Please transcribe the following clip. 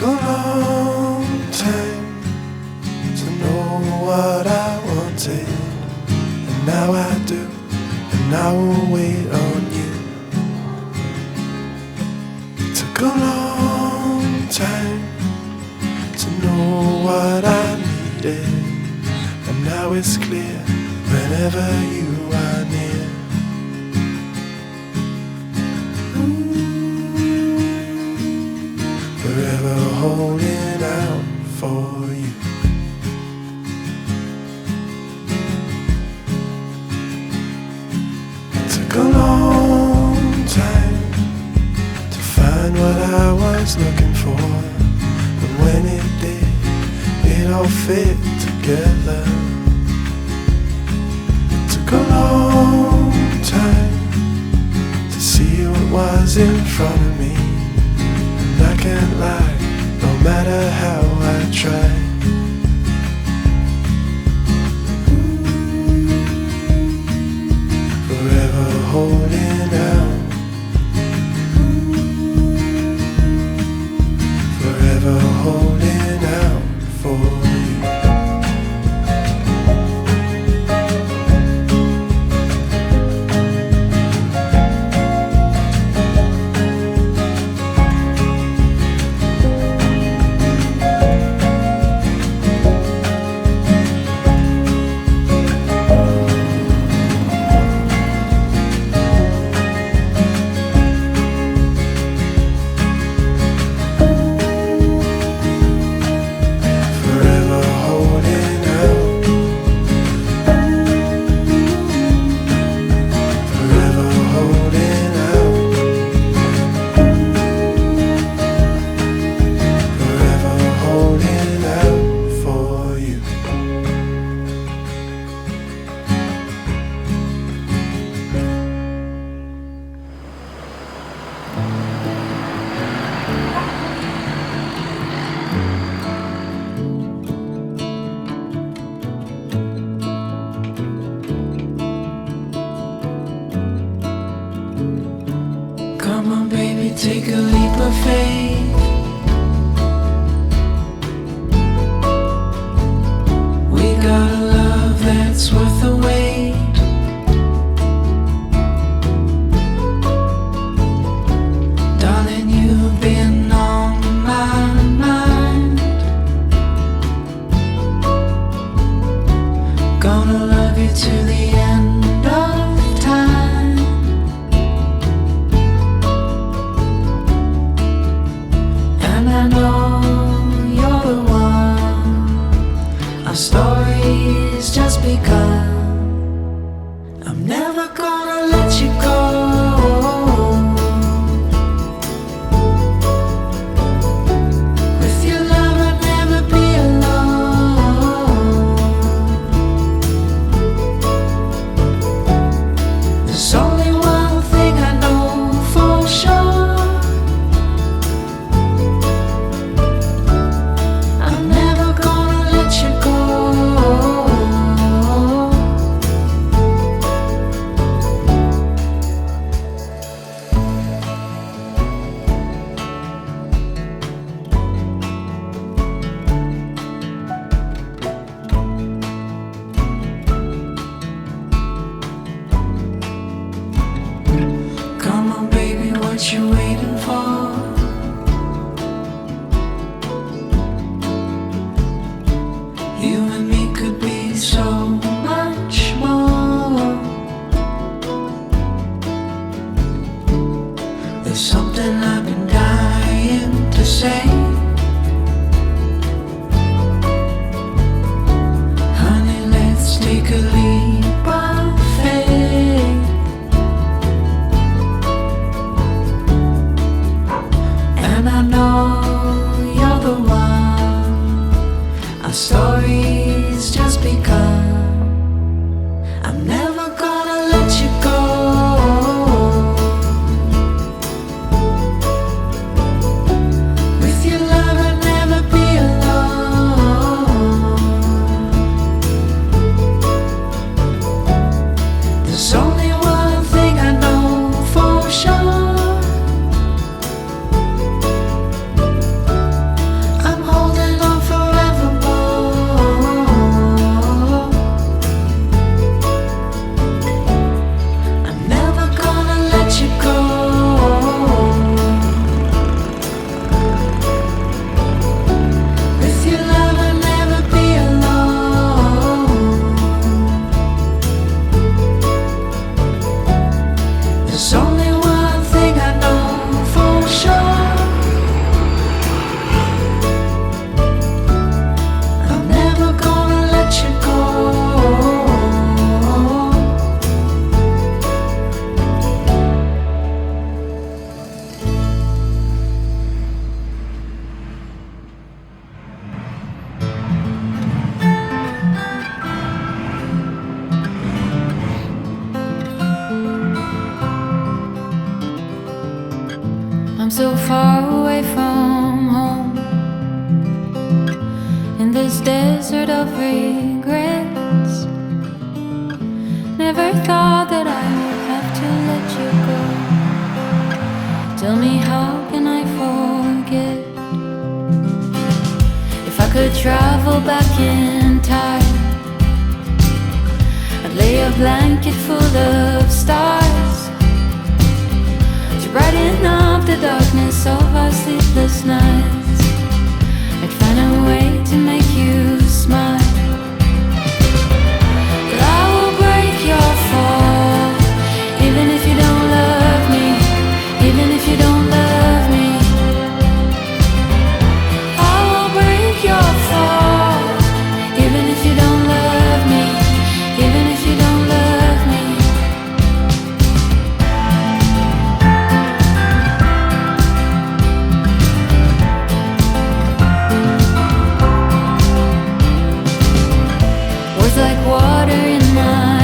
Took a long time to know what I wanted, and now I do, and I will wait on you. It Took a long time to know what I needed, and now it's clear whenever you was looking for. And when it did, it all fit together. It took a long time to see what was in front of me. And I can't lie, no matter how I try. Forever holding out. Take a leap of faith. One. Our So far away from home in this desert of regrets. Never thought that I would have to let you go. Tell me, how can I forget? If I could travel back in time, I'd lay a blanket full of stars brighten up the darkness of our sleepless nights. like water in my.